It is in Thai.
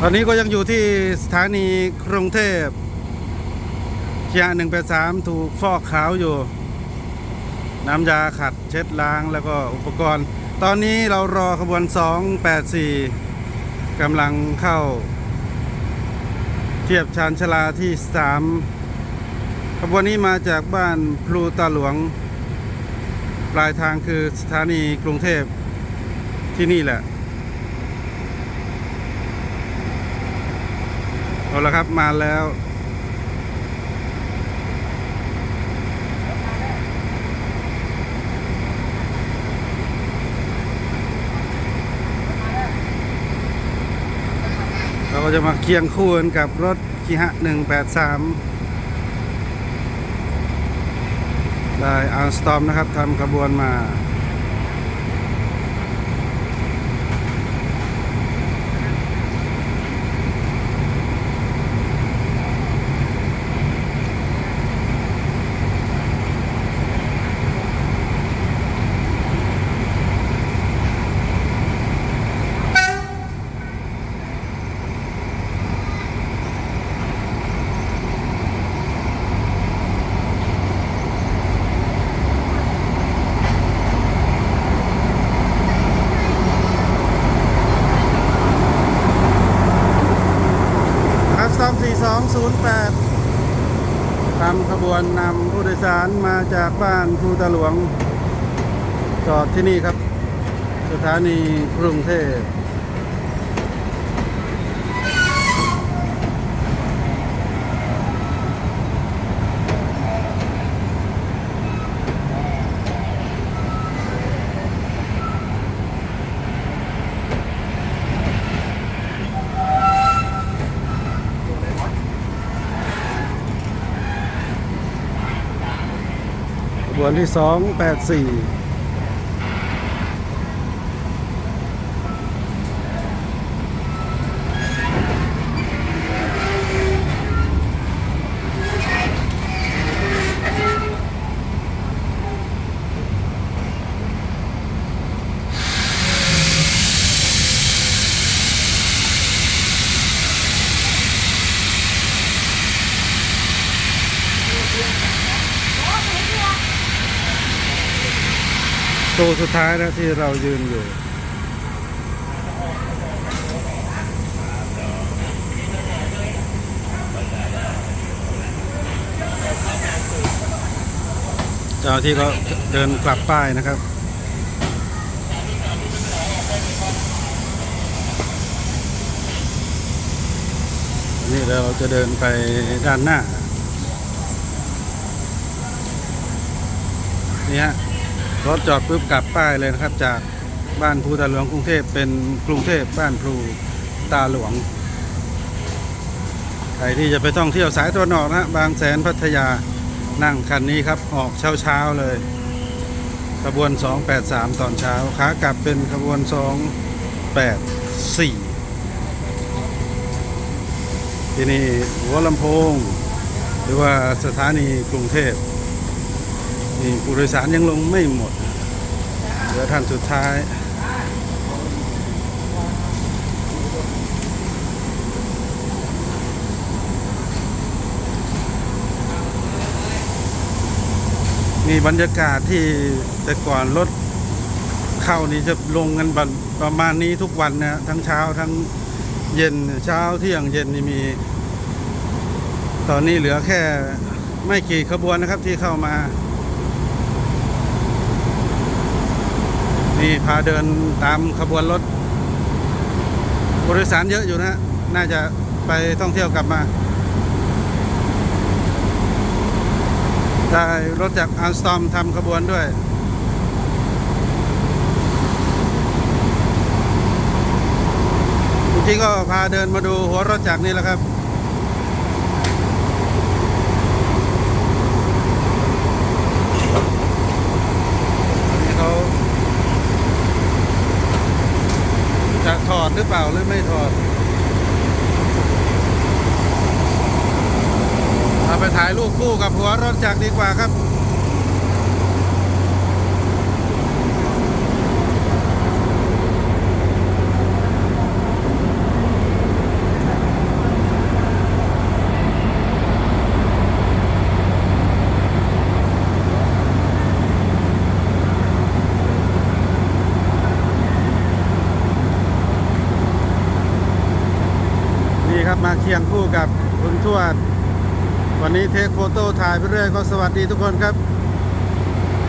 ตอนนี้ก็ยังอยู่ที่สถานีกรุงเทพเชียหนึ่งแปดสามถูกฟอกขาวอยู่ น้ำยาขัดเช็ดล้างแล้วก็อุปกรณ์ ตอนนี้เรารอขบวน 284กำลังเข้า เทียบชานชาลาที่ 3 ขบวนนี้มาจากบ้านพลูตาหลวง ปลายทางคือสถานีกรุงเทพที่นี่แหละ เอาละครับมาแล้ว เราก็จะมาเคียงคู่กันกับรถคีฮะ183ได้อาร์สตอมนะครับทำขบวนมา คัส ตอม4208ทำขบวนนำผู้โดยสารมาจากบ้านภูตะหลวง จอดที่นี่ครับ สถานีกรุงเทพ วนที่ 284 ตัวสุดท้ายนะที่เรายืนอยู่เจ้าที่เขาเดินกลับป้ายนะครับนี่เราจะเดินไปด้านหน้านี่ฮะ รถจอดปุ๊บกลับป้ายเลยนะครับ จากบ้านภูตาหลวงกรุงเทพเป็นกรุงเทพบ้านภูตาหลวง ใครที่จะไปท่องเที่ยวสายตัวนอกนะบางแสนพัทยานั่งคันนี้ครับออกเช้าเช้าๆเลยขบวน 283 ตอนเช้าขากลับเป็นขบวน 284 ที่นี่หัวลำโพง หรือว่าสถานีกรุงเทพ นี่ผู้โดยสารยังลงไม่หมด เหลือท่านสุดท้ายนี่บรรยากาศที่แต่ก่อนรถเข้านี่จะลงกันบันประมาณนี้ทุกวันนะทั้งเช้าทั้งเย็นเช้าเที่ยงเย็นนี่มี ตอนนี้เหลือแค่ไม่กี่ขบวนนะครับที่เข้ามา นี่พาเดินตามขบวนรถผู้โดยสารเยอะอยู่นะฮะน่าจะไปท่องเที่ยวกลับมา ได้รถจากอัลสตอมทำขบวนด้วยจริงก็พาเดินมาดูหัวรถจักรนี่แหละครับ นี่เขา จะถอดหรือเปล่าหรือไม่ถอดเอาไปถ่ายรูปคู่กับหัวรถจักรดีกว่าครับ มาเคียงคู่กับคุณทวด วันนี้เทคโฟโต้ถ่ายไปเรื่อยก็สวัสดีทุกคนครับ